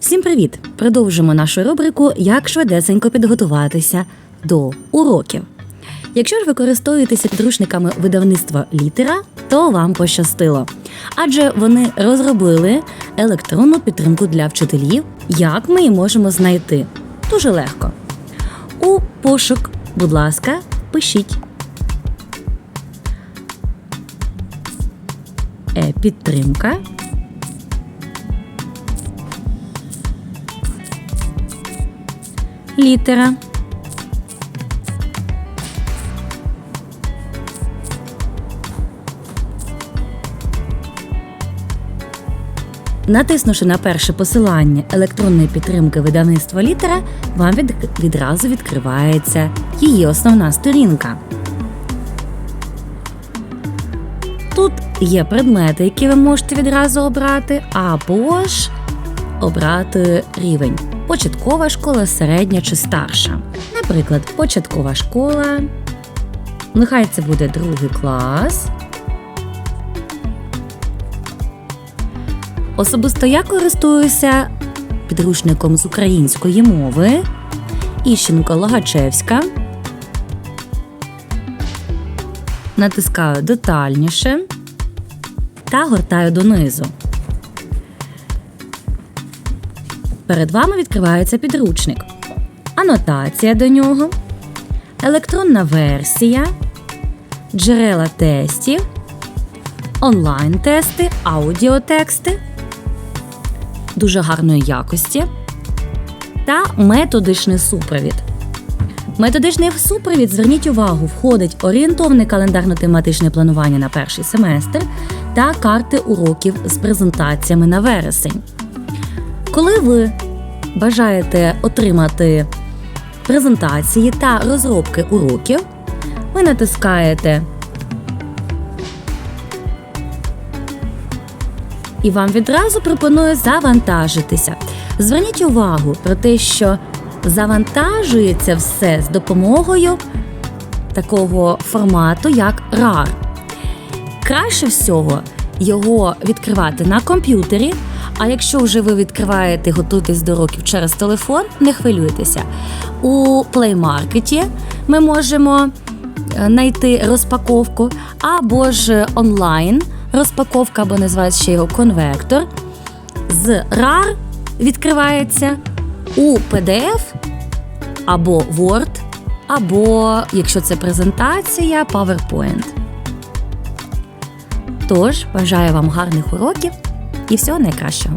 Всім привіт! Продовжимо нашу рубрику Як швидесенько підготуватися до уроків. Якщо ж ви користуєтеся підручниками видавництва літера, то вам пощастило. Адже вони розробили електронну підтримку для вчителів. Як ми її можемо знайти? Дуже легко. У пошук, будь ласка, пишіть. Е, підтримка. Літера. Натиснувши на перше посилання електронної підтримки видавництва літера, вам від... відразу відкривається її основна сторінка. Тут є предмети, які ви можете відразу обрати, або ж обрати рівень початкова школа, середня чи старша. Наприклад, початкова школа. Нехай це буде другий клас. Особисто я користуюся підручником з української мови Іщенко Логачевська. Натискаю детальніше та гортаю донизу. Перед вами відкривається підручник, анотація до нього, електронна версія, джерела тестів, онлайн-тести, аудіотексти. Дуже гарної якості. Та методичний супровід. Методичний супровід, зверніть увагу, входить орієнтовне календарно-тематичне планування на перший семестр та карти уроків з презентаціями на вересень. Коли ви бажаєте отримати презентації та розробки уроків, ви натискаєте і вам відразу пропоную завантажитися. Зверніть увагу про те, що завантажується все з допомогою такого формату, як RAR. Краще всього його відкривати на комп'ютері. А якщо вже ви відкриваєте готуєтесь до років через телефон, не хвилюйтеся. У Play Market ми можемо знайти розпаковку або ж онлайн розпаковка, або називається ще його конвектор. З RAR відкривається у PDF або Word, або, якщо це презентація, PowerPoint. Тож, бажаю вам гарних уроків і всього найкращого!